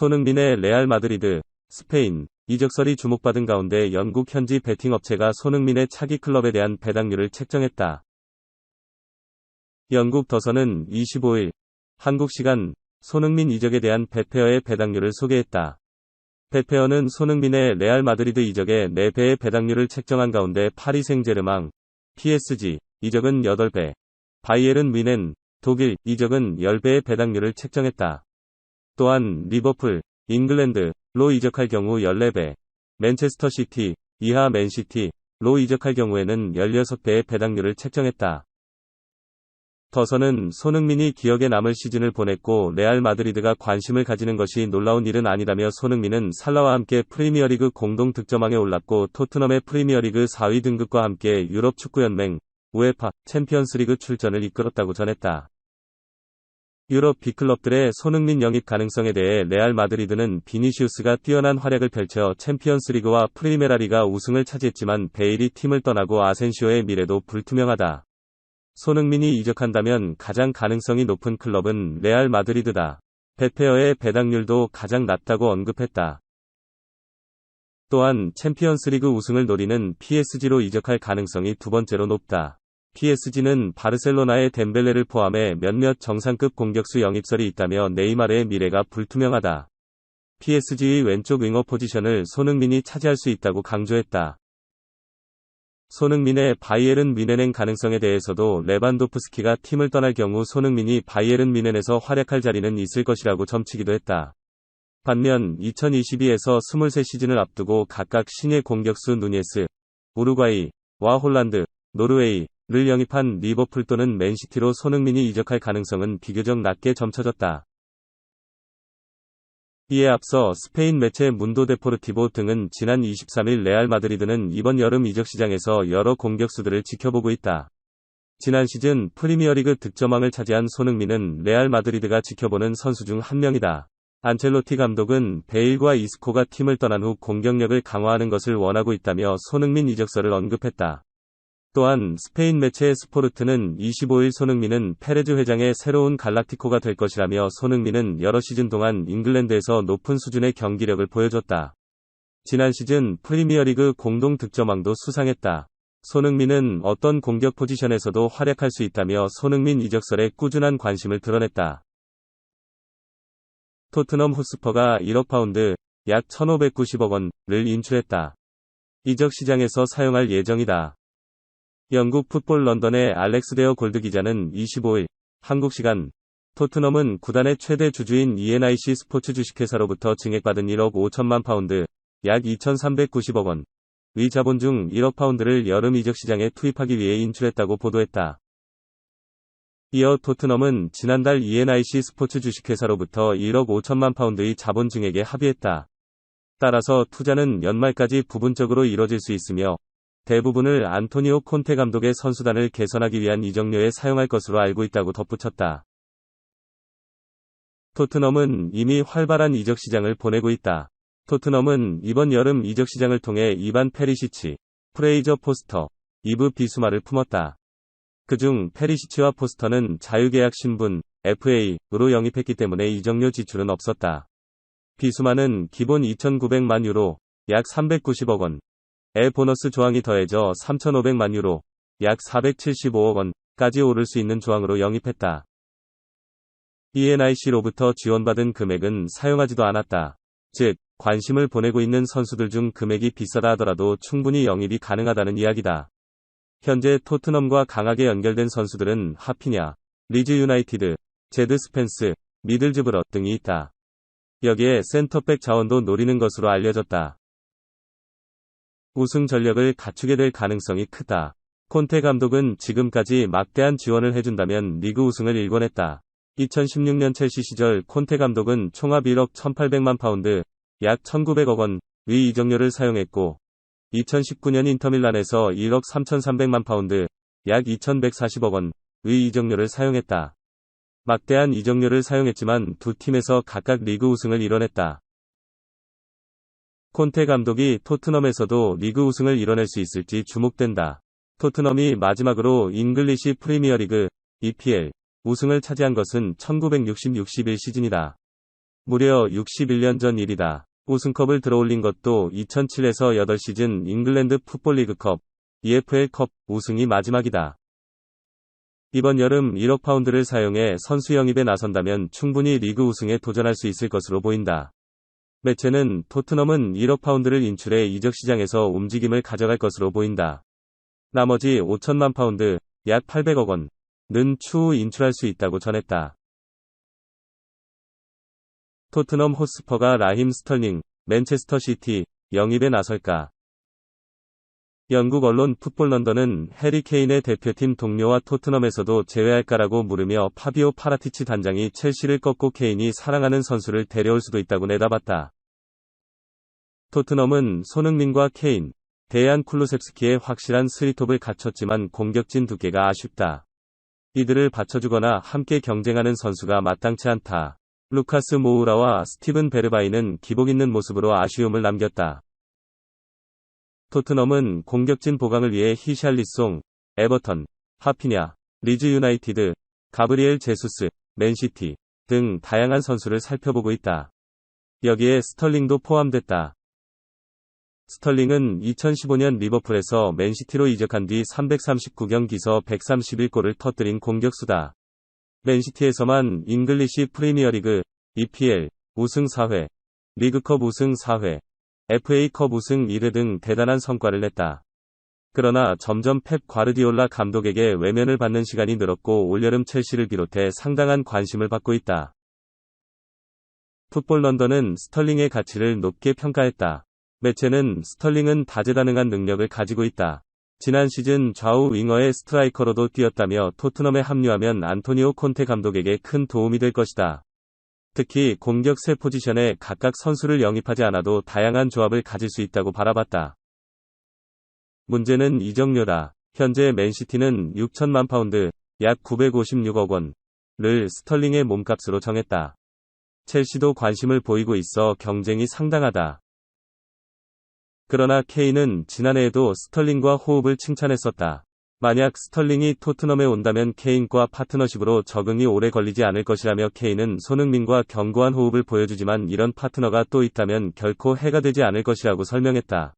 손흥민의 레알 마드리드, 스페인, 이적설이 주목받은 가운데 영국 현지 베팅 업체가 손흥민의 차기 클럽에 대한 배당률을 책정했다. 영국 더선은 25일 한국 시간 손흥민 이적에 대한 베페어의 배당률을 소개했다. 베페어는 손흥민의 레알 마드리드 이적에 4배의 배당률을 책정한 가운데 파리 생제르망, PSG 이적은 8배, 바이에른 뮌헨, 독일 이적은 10배의 배당률을 책정했다. 또한 리버풀, 잉글랜드로 이적할 경우 14배, 맨체스터 시티, 이하 맨시티로 이적할 경우에는 16배의 배당률을 책정했다. 더서는 손흥민이 기억에 남을 시즌을 보냈고 레알 마드리드가 관심을 가지는 것이 놀라운 일은 아니라며 손흥민은 살라와 함께 프리미어리그 공동 득점왕에 올랐고 토트넘의 프리미어리그 4위 등급과 함께 유럽 축구연맹 우에파 챔피언스리그 출전을 이끌었다고 전했다. 유럽 빅클럽들의 손흥민 영입 가능성에 대해 레알 마드리드는 비니시우스가 뛰어난 활약을 펼쳐 챔피언스리그와 프리메라리가 우승을 차지했지만 베일이 팀을 떠나고 아센시오의 미래도 불투명하다. 손흥민이 이적한다면 가장 가능성이 높은 클럽은 레알 마드리드다. 베페어의 배당률도 가장 낮다고 언급했다. 또한 챔피언스리그 우승을 노리는 PSG로 이적할 가능성이 두 번째로 높다. PSG는 바르셀로나의 덴벨레를 포함해 몇몇 정상급 공격수 영입설이 있다며 네이마르의 미래가 불투명하다. PSG의 왼쪽 윙어 포지션을 손흥민이 차지할 수 있다고 강조했다. 손흥민의 바이에른 미넨행 가능성에 대해서도 레반도프스키가 팀을 떠날 경우 손흥민이 바이에른 미넨에서 활약할 자리는 있을 것이라고 점치기도 했다. 반면 2022에서 23시즌을 앞두고 각각 신예 공격수 누니에스, 우루과이, 와 홀란드, 노르웨이, 를 영입한 리버풀 또는 맨시티로 손흥민이 이적할 가능성은 비교적 낮게 점쳐졌다. 이에 앞서 스페인 매체 문도 데포르티보 등은 지난 23일 레알 마드리드는 이번 여름 이적 시장에서 여러 공격수들을 지켜보고 있다. 지난 시즌 프리미어리그 득점왕을 차지한 손흥민은 레알 마드리드가 지켜보는 선수 중 한 명이다. 안첼로티 감독은 베일과 이스코가 팀을 떠난 후 공격력을 강화하는 것을 원하고 있다며 손흥민 이적설을 언급했다. 또한 스페인 매체 스포르트는 25일 손흥민은 페레즈 회장의 새로운 갈락티코가 될 것이라며 손흥민은 여러 시즌 동안 잉글랜드에서 높은 수준의 경기력을 보여줬다. 지난 시즌 프리미어리그 공동 득점왕도 수상했다. 손흥민은 어떤 공격 포지션에서도 활약할 수 있다며 손흥민 이적설에 꾸준한 관심을 드러냈다. 토트넘 호스퍼가 1억 파운드, 약 1590억 원을 인출했다. 이적 시장에서 사용할 예정이다. 영국 풋볼 런던의 알렉스 데어 골드 기자는 25일 한국 시간 토트넘은 구단의 최대 주주인 ENIC 스포츠 주식회사로부터 증액받은 1억 5천만 파운드, 약 2,390억 원, 의 자본 중 1억 파운드를 여름 이적 시장에 투입하기 위해 인출했다고 보도했다. 이어 토트넘은 지난달 ENIC 스포츠 주식회사로부터 1억 5천만 파운드의 자본 증액에 합의했다. 따라서 투자는 연말까지 부분적으로 이뤄질 수 있으며 대부분을 안토니오 콘테 감독의 선수단을 개선하기 위한 이적료에 사용할 것으로 알고 있다고 덧붙였다. 토트넘은 이미 활발한 이적 시장을 보내고 있다. 토트넘은 이번 여름 이적 시장을 통해 이반 페리시치, 프레이저 포스터, 이브 비수마를 품었다. 그중 페리시치와 포스터는 자유계약 신분, FA로 영입했기 때문에 이적료 지출은 없었다. 비수마는 기본 2,900만 유로, 약 390억 원, 에 보너스 조항이 더해져 3,500만 유로, 약 475억 원까지 오를 수 있는 조항으로 영입했다. ENIC로부터 지원받은 금액은 사용하지도 않았다. 즉, 관심을 보내고 있는 선수들 중 금액이 비싸다 하더라도 충분히 영입이 가능하다는 이야기다. 현재 토트넘과 강하게 연결된 선수들은 하피냐, 리즈 유나이티드, 제드 스펜스, 미들즈브러 등이 있다. 여기에 센터백 자원도 노리는 것으로 알려졌다. 우승 전력을 갖추게 될 가능성이 크다. 콘테 감독은 지금까지 막대한 지원을 해준다면 리그 우승을 일궈냈다. 2016년 첼시 시절 콘테 감독은 총합 1억 1800만 파운드, 약 1900억 원의 이적료를 사용했고, 2019년 인터밀란에서 1억 3300만 파운드, 약 2140억 원의 이적료를 사용했다. 막대한 이적료를 사용했지만 두 팀에서 각각 리그 우승을 이뤄냈다. 콘테 감독이 토트넘에서도 리그 우승을 이뤄낼 수 있을지 주목된다. 토트넘이 마지막으로 잉글리시 프리미어리그 EPL 우승을 차지한 것은 1960-61 시즌이다. 무려 61년 전 일이다. 우승컵을 들어올린 것도 2007에서 8 시즌 잉글랜드 풋볼 리그컵, EFL컵 우승이 마지막이다. 이번 여름 1억 파운드를 사용해 선수 영입에 나선다면 충분히 리그 우승에 도전할 수 있을 것으로 보인다. 매체는 토트넘은 1억 파운드를 인출해 이적 시장에서 움직임을 가져갈 것으로 보인다. 나머지 5천만 파운드, 약 800억 원은 추후 인출할 수 있다고 전했다. 토트넘 호스퍼가 라힘 스털링, 맨체스터 시티, 영입에 나설까? 영국 언론 풋볼 런던은 해리 케인의 대표팀 동료와 토트넘에서도 제외할까라고 물으며 파비오 파라티치 단장이 첼시를 꺾고 케인이 사랑하는 선수를 데려올 수도 있다고 내다봤다. 토트넘은 손흥민과 케인, 대안 쿨루셉스키의 확실한 스리톱을 갖췄지만 공격진 두께가 아쉽다. 이들을 받쳐주거나 함께 경쟁하는 선수가 마땅치 않다. 루카스 모우라와 스티븐 베르바이는 기복 있는 모습으로 아쉬움을 남겼다. 토트넘은 공격진 보강을 위해 히샬리송, 에버턴, 하피냐, 리즈 유나이티드, 가브리엘 제수스, 맨시티 등 다양한 선수를 살펴보고 있다. 여기에 스털링도 포함됐다. 스털링은 2015년 리버풀에서 맨시티로 이적한 뒤 339경기서 131골을 터뜨린 공격수다. 맨시티에서만 잉글리시 프리미어리그, EPL, 우승 4회, 리그컵 우승 4회, FA컵 우승 1회 등 대단한 성과를 냈다. 그러나 점점 펩 과르디올라 감독에게 외면을 받는 시간이 늘었고 올여름 첼시를 비롯해 상당한 관심을 받고 있다. 풋볼 런던은 스털링의 가치를 높게 평가했다. 매체는 스털링은 다재다능한 능력을 가지고 있다. 지난 시즌 좌우 윙어의 스트라이커로도 뛰었다며 토트넘에 합류하면 안토니오 콘테 감독에게 큰 도움이 될 것이다. 특히 공격 세 포지션에 각각 선수를 영입하지 않아도 다양한 조합을 가질 수 있다고 바라봤다. 문제는 이적료다. 현재 맨시티는 6천만 파운드, 약 956억 원을 스털링의 몸값으로 정했다. 첼시도 관심을 보이고 있어 경쟁이 상당하다. 그러나 케인은 지난해에도 스털링과 호흡을 칭찬했었다. 만약 스털링이 토트넘에 온다면 케인과 파트너십으로 적응이 오래 걸리지 않을 것이라며 케인은 손흥민과 견고한 호흡을 보여주지만 이런 파트너가 또 있다면 결코 해가 되지 않을 것이라고 설명했다.